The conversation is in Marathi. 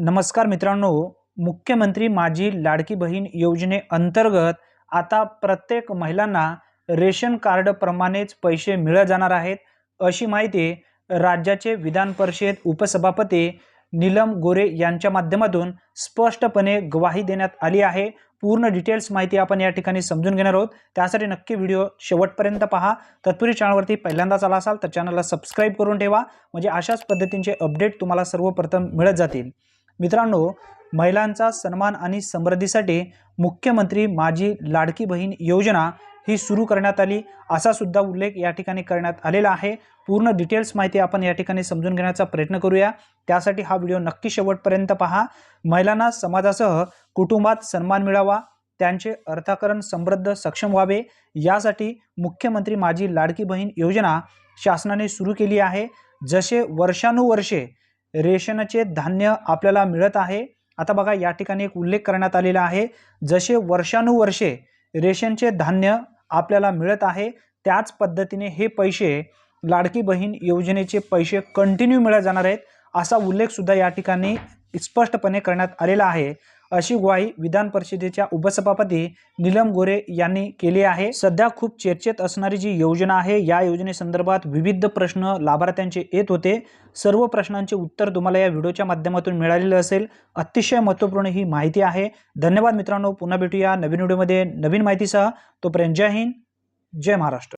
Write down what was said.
नमस्कार मित्रांनो मुख्यमंत्री माझी लाडकी बहीण योजनेअंतर्गत आता प्रत्येक महिलांना रेशन कार्डप्रमाणेच पैसे मिळत जाणार आहेत अशी माहिती राज्याचे विधान परिषद उपसभापती नीलम गोरे यांच्या माध्यमातून स्पष्टपणे ग्वाही देण्यात आली आहे. पूर्ण डिटेल्स माहिती आपण या ठिकाणी समजून घेणार आहोत. त्यासाठी नक्की व्हिडिओ शेवटपर्यंत पहा. तत्पूर्वी चॅनलवरती पहिल्यांदाच आला असाल तर चॅनलला सबस्क्राईब करून ठेवा. म्हणजे अशाच पद्धतींचे अपडेट तुम्हाला सर्वप्रथम मिळत जातील. मित्रांनो महिलांचा सन्मान आणि समृद्धीसाठी मुख्यमंत्री माझी लाडकी बहीण योजना ही सुरू करण्यात आली. असा सुद्धा उल्लेख या ठिकाणी करण्यात आलेला आहे. पूर्ण डिटेल्स माहिती आपण या ठिकाणी समजून घेण्याचा प्रयत्न करूया. त्यासाठी हा व्हिडिओ नक्की शेवटपर्यंत पहा. महिलांना समाजासह कुटुंबात सन्मान मिळावा त्यांचे अर्थकरण समृद्ध सक्षम व्हावे. यासाठी मुख्यमंत्री माझी लाडकी बहीण योजना शासनाने सुरू केली आहे. जसे वर्षानुवर्षे रेशनचे धान्य आपल्याला मिळत आहे. आता बघा या ठिकाणी एक उल्लेख करण्यात आलेला आहे. जसे वर्षानुवर्षे रेशनचे धान्य आपल्याला मिळत आहे त्याच पद्धतीने हे पैसे लाडकी बहीण योजनेचे पैसे कंटिन्यू मिळत जाणार आहेत असा उल्लेख सुद्धा या ठिकाणी स्पष्टपणे करण्यात आलेला आहे. अशी ग्वाही विधान परिषदेच्या उपसभापती नीलम गोरे यांनी केली आहे. सध्या खूप चर्चेत असणारी जी योजना आहे या योजनेसंदर्भात विविध प्रश्न लाभार्थ्यांचे येत होते. सर्व प्रश्नांचे उत्तर तुम्हाला या व्हिडिओच्या माध्यमातून मिळालेलं असेल. अतिशय महत्त्वपूर्ण ही माहिती आहे. धन्यवाद मित्रांनो. पुन्हा भेटूया नवीन व्हिडिओमध्ये नवीन माहितीसह. तोपर्यंत जय हिंद. जय महाराष्ट्र.